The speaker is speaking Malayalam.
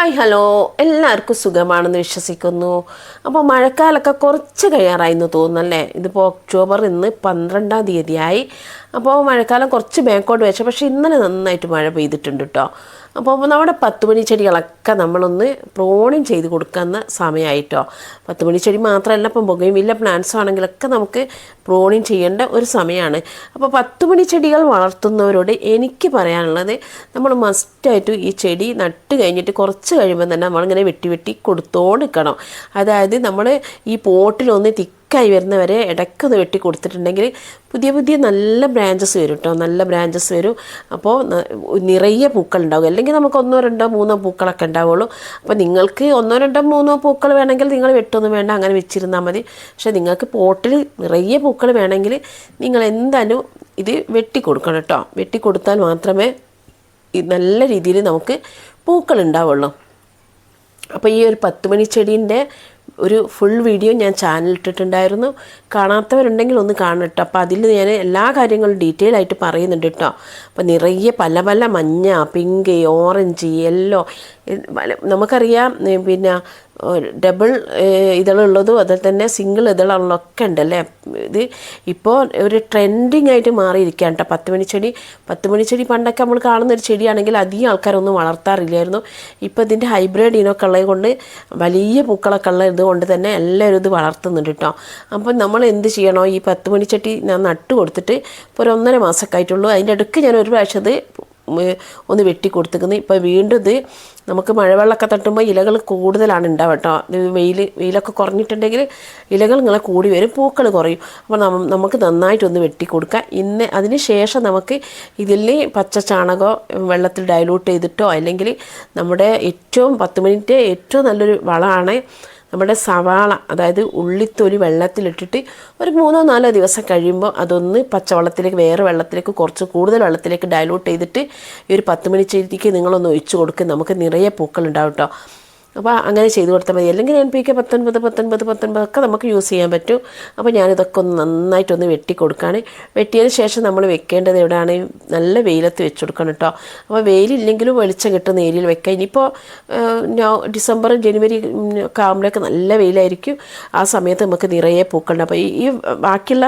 Hi hello. എല്ലാവർക്കും സുഖമാണെന്ന് വിശ്വസിക്കുന്നു. അപ്പോൾ മഴക്കാലമൊക്കെ കുറച്ച് കഴിയാറായിരുന്നു തോന്നുന്നല്ലേ? ഇതിപ്പോൾ ഒക്ടോബർ ഇന്ന് പന്ത്രണ്ടാം തീയതിയായി. അപ്പോൾ മഴക്കാലം കുറച്ച് ബാക്കോട്ട് വെച്ച. പക്ഷേ ഇന്നലെ നന്നായിട്ട് മഴ പെയ്തിട്ടുണ്ട് കേട്ടോ. അപ്പോൾ നമ്മുടെ പത്ത് മണി ചെടികളൊക്കെ നമ്മളൊന്ന് പ്രോണിങ് ചെയ്ത് കൊടുക്കുന്ന സമയമായിട്ടോ പത്ത് ചെടി മാത്രമല്ല ഇപ്പം പുകയും വില്ല പ്ലാന്റ്സ് ആണെങ്കിലൊക്കെ നമുക്ക് പ്രോണിങ് ചെയ്യേണ്ട ഒരു സമയമാണ് അപ്പോൾ പത്ത് ചെടികൾ വളർത്തുന്നവരോട് എനിക്ക് പറയാനുള്ളത് നമ്മൾ മസ്റ്റായിട്ട് ഈ ചെടി നട്ട് കഴിഞ്ഞിട്ട് കുറച്ച് കഴിയുമ്പോൾ തന്നെ നമ്മളിങ്ങനെ വെട്ടി വെട്ടി കൊടുത്തോണ്ടിരിക്കണം അതായത് നമ്മൾ ഈ പോട്ടിലൊന്ന് തിക്കായി വരുന്നവരെ ഇടയ്ക്കൊന്ന് വെട്ടി കൊടുത്തിട്ടുണ്ടെങ്കിൽ പുതിയ പുതിയ നല്ല ബ്രാഞ്ചസ് വരും കേട്ടോ നല്ല ബ്രാഞ്ചസ് വരും. അപ്പോൾ നിറയെ പൂക്കൾ ഉണ്ടാവും. അല്ലെങ്കിൽ നമുക്ക് ഒന്നോ രണ്ടോ മൂന്നോ പൂക്കളൊക്കെ ഉണ്ടാവുള്ളൂ. അപ്പോൾ നിങ്ങൾക്ക് ഒന്നോ രണ്ടോ മൂന്നോ പൂക്കൾ വേണമെങ്കിൽ നിങ്ങൾ വെട്ടൊന്നും വേണ്ട. അങ്ങനെ വെച്ചിരുന്നാൽ മതി. പക്ഷേ നിങ്ങൾക്ക് പോട്ടിൽ നിറയെ പൂക്കൾ വേണമെങ്കിൽ നിങ്ങൾ എന്തായാലും ഇത് വെട്ടി കൊടുക്കണം കേട്ടോ വെട്ടി കൊടുത്താൽ മാത്രമേ നല്ല രീതിയിൽ നമുക്ക് പൂക്കൾ ഉണ്ടാവുള്ളൂ. അപ്പോൾ ഈ ഒരു പത്ത് മണി ചെടീന്റെ ഒരു ഫുൾ വീഡിയോ ഞാൻ ചാനൽ ഇട്ടിട്ടുണ്ടായിരുന്നു. കാണാത്തവരുണ്ടെങ്കിൽ ഒന്ന് കാണട്ടോ അപ്പോൾ അതിൽ ഞാൻ എല്ലാ കാര്യങ്ങളും ഡീറ്റെയിൽ ആയിട്ട് പറയുന്നുണ്ട് കേട്ടോ. അപ്പോൾ നിറയെ പല പല മഞ്ഞ പിങ്ക് ഓറഞ്ച് യെല്ലോ നമുക്കറിയാം പിന്നെ ഡബിൾ ഇതളുള്ളതും അതുപോലെ തന്നെ സിംഗിൾ ഇതളുള്ളതൊക്കെ ഉണ്ടല്ലേ? ഇത് ഇപ്പോൾ ഒരു ട്രെൻഡിങ് ആയിട്ട് മാറിയിരിക്കുകയാണ് കേട്ടോ പത്ത് മണിച്ചെടി പത്ത് മണിച്ചെടി പണ്ടൊക്കെ നമ്മൾ കാണുന്ന ഒരു ചെടിയാണെങ്കിൽ അധികം ആൾക്കാരൊന്നും വളർത്താറില്ലായിരുന്നു. ഇപ്പോൾ ഇതിന്റെ ഹൈബ്രിഡ് ഇനമൊക്കെ ഉള്ളത് കൊണ്ട് വലിയ പൂക്കളൊക്കെ ഉള്ള ഇതുകൊണ്ട് തന്നെ എല്ലാവരും ഇത് വളർത്തുന്നുണ്ട് കേട്ടോ അപ്പം നമ്മൾ എന്ത് ചെയ്യണോ? ഈ പത്ത് മണിച്ചട്ടി ഞാൻ നട്ട് കൊടുത്തിട്ട് ഇപ്പോൾ ഒരു ഒന്നര മാസമൊക്കെ ആയിട്ടുള്ളൂ. അതിന്റെ ഇടയ്ക്ക് ഞാൻ ഒരു പ്രാവശ്യം അത് ഒന്ന് വെട്ടി കൊടുത്തിരിക്കുന്നത് ഇപ്പോൾ വീണ്ടും ഇത് നമുക്ക് മഴവെള്ളമൊക്കെ തട്ടുമ്പോൾ ഇലകൾ കൂടുതലാണ് ഉണ്ടാവുക കേട്ടോ. വെയിൽ വെയിലൊക്കെ കുറഞ്ഞിട്ടുണ്ടെങ്കിൽ ഇലകൾ ഇങ്ങനെ കൂടി വരും പൂക്കൾ കുറയും. അപ്പോൾ നമുക്ക് നന്നായിട്ടൊന്ന് വെട്ടി കൊടുക്കുക ഇന്ന് അതിന് ശേഷം നമുക്ക് ഇതിൽ പച്ച ചാണകമോ വെള്ളത്തിൽ ഡൈലൂട്ട് ചെയ്തിട്ടോ അല്ലെങ്കിൽ നമ്മുടെ ഏറ്റവും പത്ത് മിനിറ്റ് ഏറ്റവും നല്ലൊരു വളമാണ് നമ്മുടെ സവാള അതായത് ഉള്ളിത്തൊലി വെള്ളത്തിലിട്ടിട്ട് ഒരു മൂന്നോ നാലോ ദിവസം കഴിയുമ്പോൾ അതൊന്ന് പച്ചവെള്ളത്തിലേക്ക് വേറെ വെള്ളത്തിലേക്ക് കുറച്ച് കൂടുതൽ വെള്ളത്തിലേക്ക് ഡയലൂട്ട് ചെയ്തിട്ട് ഈ ഒരു പത്ത് മണിച്ചേരിക്ക് നിങ്ങളൊന്ന് ഒഴിച്ചു കൊടുക്കുക നമുക്ക് നിറയെ പൂക്കൾ ഉണ്ടാവും കേട്ടോ അപ്പോൾ അങ്ങനെ ചെയ്ത് കൊടുത്താൽ മതി. അല്ലെങ്കിൽ എൻ പി കെ പത്തൊൻപത് പത്തൊൻപത് പത്തൊൻപത് ഒക്കെ നമുക്ക് യൂസ് ചെയ്യാൻ പറ്റും. അപ്പോൾ ഞാനിതൊക്കെ ഒന്ന് നന്നായിട്ടൊന്ന് വെട്ടി കൊടുക്കുകയാണ്. വെട്ടിയതിന് ശേഷം നമ്മൾ വെക്കേണ്ടത് എവിടെയാണ്? നല്ല വെയിലത്ത് വെച്ച് കൊടുക്കണം കേട്ടോ. അപ്പോൾ വെയിലില്ലെങ്കിലും വെളിച്ചം കിട്ടുന്ന ഏരിയയിൽ വെക്കാം. ഇനിയിപ്പോൾ ഡിസംബർ ജനുവരി ഒക്കെ ആകുമ്പോഴേക്ക് നല്ല വെയിലായിരിക്കും. ആ സമയത്ത് നമുക്ക് നിറയെ പൂക്കളുണ്ട്. അപ്പോൾ ഈ ബാക്കിയുള്ള